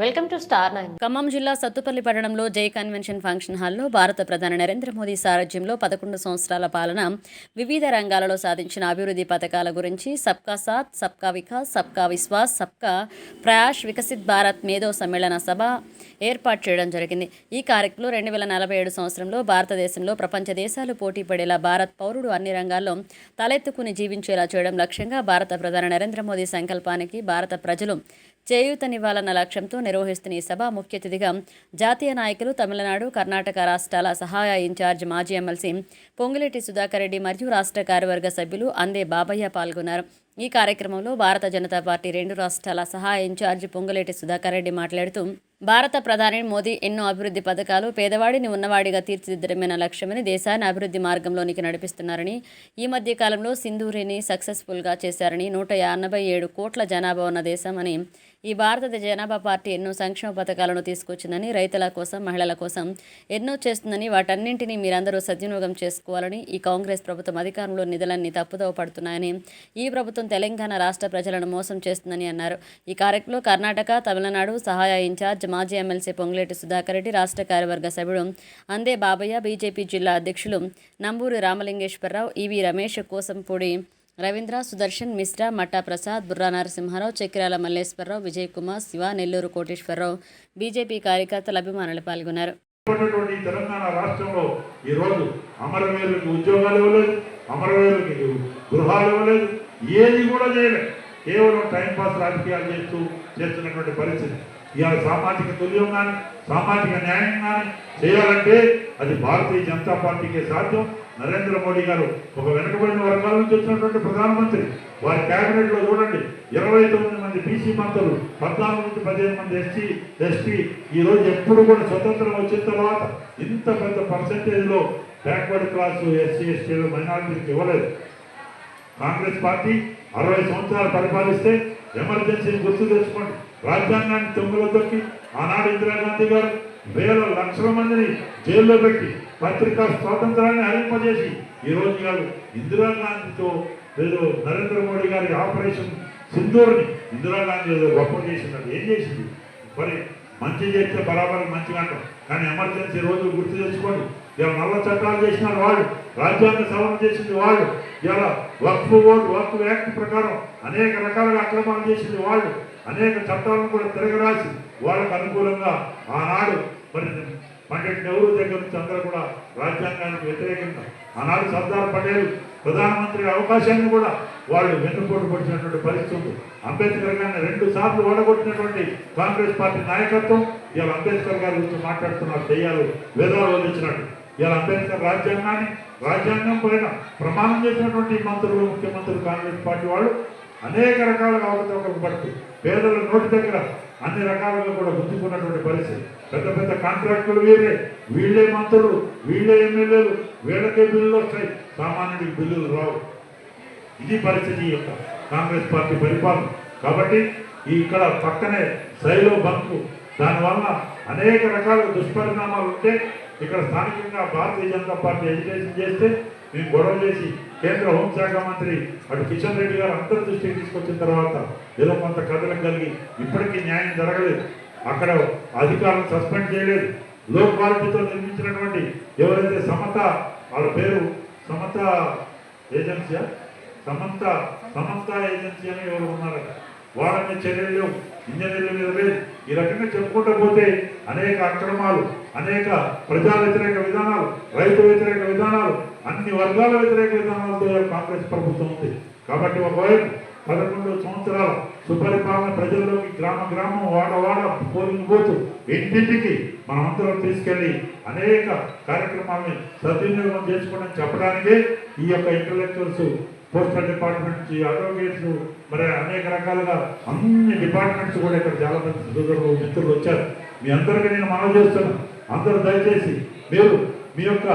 Welcome to star nine. Khammam జిల్లా సత్తుపల్లి పట్టణంలో జై కన్వెన్షన్ ఫంక్షన్ హాల్లో భారత ప్రధాని నరేంద్ర మోదీ సారథ్యంలో పదకొండు సంవత్సరాల పాలన వివిధ రంగాలలో సాధించిన అభివృద్ధి పథకాల గురించి సబ్కా సాత్ సబ్కా వికాస్ సబ్కా విశ్వాస్ సబ్కా ప్రయాష్ వికసిత్ భారత్ మేధో సమ్మేళన సభ ఏర్పాటు చేయడం జరిగింది. ఈ కార్యక్రమంలో రెండు వేల నలభై ఏడు సంవత్సరంలో భారతదేశంలో ప్రపంచ దేశాలు పోటీ పడేలా భారత్ పౌరుడు అన్ని రంగాల్లో తలెత్తుకుని జీవించేలా చేయడం లక్ష్యంగా భారత ప్రధాని నరేంద్ర మోదీ సంకల్పానికి భారత ప్రజలు చేయూతనివ్వాలన్న లక్ష్యంతో నిర్వహిస్తున్న ఈ సభ ముఖ్య అతిథిగా జాతీయ నాయకులు తమిళనాడు కర్ణాటక రాష్ట్రాల సహాయ ఇన్ఛార్జ్ మాజీ ఎమ్మెల్సీ పొంగులేటి సుధాకర్ రెడ్డి మరియు రాష్ట్ర కార్యవర్గ సభ్యులు అందే బాబయ్య పాల్గొన్నారు. ఈ కార్యక్రమంలో భారత జనతా పార్టీ రెండు రాష్ట్రాల సహాయ ఇన్ఛార్జ్ పొంగులేటి సుధాకర్ రెడ్డి మాట్లాడుతూ భారత ప్రధాని మోదీ ఎన్నో అభివృద్ధి పథకాలు పేదవాడిని ఉన్నవాడిగా తీర్చిదిద్దడమైన లక్ష్యమని దేశాన్ని అభివృద్ధి మార్గంలోనికి నడిపిస్తున్నారని ఈ మధ్య కాలంలో సింధూరిని సక్సెస్ఫుల్గా చేశారని నూట ఎనభై ఏడు కోట్ల జనాభా ఉన్న దేశం అని ఈ భారత జనాభా పార్టీ ఎన్నో సంక్షేమ పథకాలను తీసుకొచ్చిందని రైతుల కోసం మహిళల కోసం ఎన్నో చేస్తుందని వాటన్నింటినీ మీరందరూ సద్వినియోగం చేసుకోవాలని ఈ కాంగ్రెస్ ప్రభుత్వం అధికారంలో నిధులన్నీ తప్పుదోవ పడుతున్నాయని ఈ ప్రభుత్వం తెలంగాణ రాష్ట్ర ప్రజలను మోసం చేస్తుందని అన్నారు. ఈ కార్యక్రమంలో కర్ణాటక తమిళనాడు సహాయ ఇన్ఛార్జ్ మాజీ ఎమ్మెల్సీ పొంగులేటి సుధాకర్ రెడ్డి రాష్ట్ర కార్యవర్గ సభ్యుడు అందే బాబయ్య బీజేపీ జిల్లా అధ్యక్షులు నంబూరి రామలింగేశ్వరరావు ఈవి రమేష్ కోసంపూడి రవీంద్ర సుదర్శన్ మిశ్రా మట్టా ప్రసాద్ బుర్రా నరసింహారావు చక్రాల మల్లేశ్వరరావు విజయ్ కుమార్ శివ నెల్లూరు కోటేశ్వరరావు బీజేపీ కార్యకర్తల అభిమానులు పాల్గొన్నారు. తెలంగాణ రాష్ట్రంలో ఈరోజు అమరవీరులకు ఉద్యోగాలు ఇవ్వలేదు అమరవీరులకు గృహాలు ఇవ్వలేదు ఏది కూడా చేయలేదు కేవలం టైంపాస్ రాజకీయాలు చేస్తూ చేస్తున్నటువంటి పరిస్థితి. ఇవాళ సామాజిక తుల్యం కానీ సామాజిక న్యాయం కానీ చేయాలంటే అది భారతీయ జనతా పార్టీకే సాధ్యం. నరేంద్ర మోడీ గారు ఒక వెనుకబడిన వర్గాల నుంచి వచ్చినటువంటి ప్రధానమంత్రి. వారి క్యాబినెట్లో చూడండి ఇరవై తొమ్మిది మంది బీసీ మంత్రులు పద్నాలుగు నుంచి పదిహేను మంది ఎస్టీ ఎస్టీ ఈ రోజు ఎప్పుడు కూడా స్వతంత్రం వచ్చిన తర్వాత ఇంత పెద్ద పర్సంటేజ్లో బ్యాక్వర్డ్ క్లాసు ఎస్సీ ఎస్టీలు మైనారిటీకి ఇవ్వలేదు. కాంగ్రెస్ పార్టీ అరవై సంవత్సరాలు పరిపాలిస్తే ఎమర్జెన్సీని గుర్తు తెచ్చుకోండి. రాజ్యాంగాన్ని తొమ్మిదిలో తొక్కి ఆనాడు ఇందిరాగాంధీ గారు వేల లక్షల మందిని జైల్లో పెట్టి పత్రికా స్వాతంత్రాన్ని హరింపజేసి ఈ రోజు గారు ఇందిరాగాంధీతో ఏదో నరేంద్ర మోడీ గారి ఆపరేషన్ సింధూర్ని ఇందిరాగాంధీ ఏదో గొప్ప చేసినట్టు ఏం చేసింది? మరి మంచి చేస్తే బరాబర్ మంచిగా అంటాం. కానీ ఎమర్జెన్సీ రోజు గుర్తు తెచ్చుకోండి. ఇవాళ నల్ల చట్టాలు చేసిన వాళ్ళు రాజ్యాంగ సవరణ చేసింది వాళ్ళు ఇవాళ వక్ఫ్ ఓట్ వక్ఫ్ యాక్ట్ ప్రకారం అనేక రకాలుగా అక్రమాలు చేసింది వాళ్ళు అనేక చట్టాలను కూడా తిరగరాసి వాళ్ళకు అనుకూలంగా ఆనాడు మరి పండిట్ నెహ్రూ దగ్గర నుంచి అందరూ కూడా రాజ్యాంగానికి వ్యతిరేకంగా ఆనాడు సర్దార్ పటేల్ ప్రధానమంత్రి అవకాశాన్ని కూడా వాళ్ళు వెన్నుపోటు పడిచినటువంటి పరిస్థితులు అంబేద్కర్ గారిని రెండు సార్లు ఓడగొట్టినటువంటి కాంగ్రెస్ పార్టీ నాయకత్వం ఇవాళ అంబేద్కర్ గారి గురించి మాట్లాడుతున్నారు దెయ్యాలు వేదాలు వదిలించినట్టు ఇవాళ అంబేద్కర్ రాజ్యాంగాన్ని రాజ్యాంగం పైన ప్రమాణం చేసినటువంటి మంత్రులు ముఖ్యమంత్రులు కాంగ్రెస్ పార్టీ వాళ్ళు అనేక రకాలుగా అవకతవకలు పడుతూ పేదల నోటి దగ్గర అన్ని రకాలుగా కూడా గుర్తుకున్నటువంటి పరిస్థితి. పెద్ద పెద్ద కాంట్రాక్టులు వీరే వీళ్ళే మంత్రులు వీళ్ళే ఎమ్మెల్యేలు వీళ్ళకే బిల్లులు వస్తాయి. సామాన్యుడికి బిల్లులు రావు. ఇది పరిస్థితి యొక్క కాంగ్రెస్ పార్టీ పరిపాలన. కాబట్టి ఇక్కడ పక్కనే శైలో బంకు దానివల్ల అనేక రకాల దుష్పరిణామాలు ఉంటే ఇక్కడ స్థానికంగా భారతీయ జనతా పార్టీ ఎడ్యుకేషన్ చేస్తే మేము గొడవ చేసి కేంద్ర హోంశాఖ మంత్రి అటు కిషన్ రెడ్డి గారు అందరి దృష్టికి తీసుకొచ్చిన తర్వాత ఏదో కొంత కథలం కలిగి ఇప్పటికీ న్యాయం జరగలేదు. అక్కడ అధికారం సస్పెండ్ చేయలేదు. లో క్వాలిటీతో నిర్మించినటువంటి ఎవరైతే సమత వాళ్ళ పేరు సమత ఏజెన్సీయా? సమంత సమంత ఏజెన్సీ అని ఎవరు ఉన్నారు వాళ్ళని మీద చర్యలు ఇంజనీర్ల మీద లేదు ఈ రకంగా చెప్పుకుంటూ పోతే అనేక అక్రమాలు అనేక ప్రజా వ్యతిరేక విధానాలు రైతు వ్యతిరేక విధానాలు అన్ని వర్గాల వ్యతిరేక విధానాలతో కాంగ్రెస్ ప్రభుత్వం ఉంది. కాబట్టి ఒకవైపు పదకొండు సంవత్సరాల సుపరిపాలన ప్రజల్లోకి గ్రామ గ్రామం వాడ వాడ పోలింగ్ బూత్ ఇంటింటికి మనమందరం తీసుకెళ్ళి అనేక కార్యక్రమాల్ని సద్వినియోగం చేసుకోవడం చెప్పడానికే ఈ యొక్క ఇంటలెక్చువల్స్ పోస్టల్ డిపార్ట్మెంట్ నుంచి అడ్వకేట్స్ మరి అనేక రకాలుగా అన్ని డిపార్ట్మెంట్స్ కూడా ఇక్కడ చాలా మంది మిత్రులు వచ్చారు. మీ అందరికీ నేను మనవి చేస్తున్నా అందరూ దయచేసి మీరు మీ యొక్క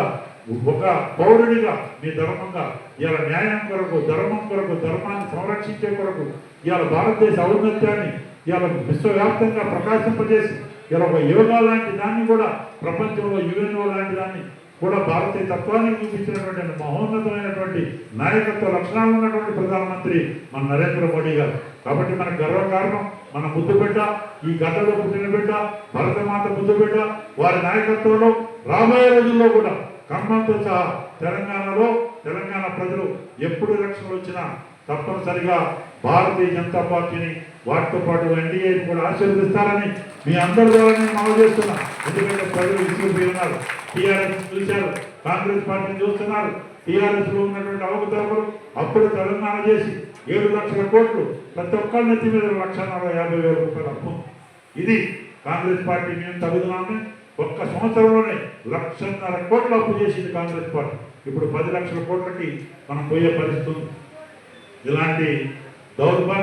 ఒక పౌరుడిగా మీ ధర్మంగా ఇవాళ న్యాయం కొరకు ధర్మం కొరకు ధర్మాన్ని సంరక్షించే కొరకు ఇవాళ భారతదేశ ఔన్నత్యాన్ని ఇవాళ విశ్వవ్యాప్తంగా ప్రకాశింపజేసి ఇలా ఒక యోగా లాంటి దాన్ని కూడా ప్రపంచంలో యుఎన్ఓ లాంటి దాన్ని కూడా భారతీయ తత్వాన్ని చూపించినటువంటి మహోన్నతమైనటువంటి నాయకత్వ లక్షణాలు ఉన్నటువంటి ప్రధానమంత్రి మన నరేంద్ర మోడీ గారు. కాబట్టి మన గర్వకారణం మన ముద్దు బిడ్డ ఈ గడ్డలో పుట్టిన బిడ్డ భరతమాత ముద్దు బిడ్డ వారి నాయకత్వంలో రాబోయే రోజుల్లో కూడా ఖమ్మంతో సహా తెలంగాణలో తెలంగాణ ప్రజలు ఎప్పుడు ఎలక్షన్లు వచ్చినా తప్పనిసరిగా భారతీయ జనతా పార్టీని వాటితో పాటు ఎన్డీఏని కూడా ఆశీర్వదిస్తారని మీ అందరి ద్వారా నేను మనవి చేస్తున్నా. ఎందుకంటే ప్రజలు విసిగిపోయినారు టీఆర్ఎస్ చూశారు కాంగ్రెస్ పార్టీని చూస్తున్నారు. టీఆర్ఎస్లో ఉన్నటువంటి అవకతవకలు అప్పుడు తెలంగాణ చేసి ఏడు లక్షల కోట్లు ప్రతి ఒక్కరి నెత్తి మీద లక్ష నలభై యాభై వేల రూపాయల అప్పు. ఇది కాంగ్రెస్ పార్టీ మేము తగుదనామే ఒక్క సంవత్సరంలోనే లక్షన్నర కోట్లు అప్పు చేసింది కాంగ్రెస్ పార్టీ. ఇప్పుడు పది లక్షల కోట్లకి మనం పోయే పరిస్థితి ఇలాంటి దౌర్భాగ్య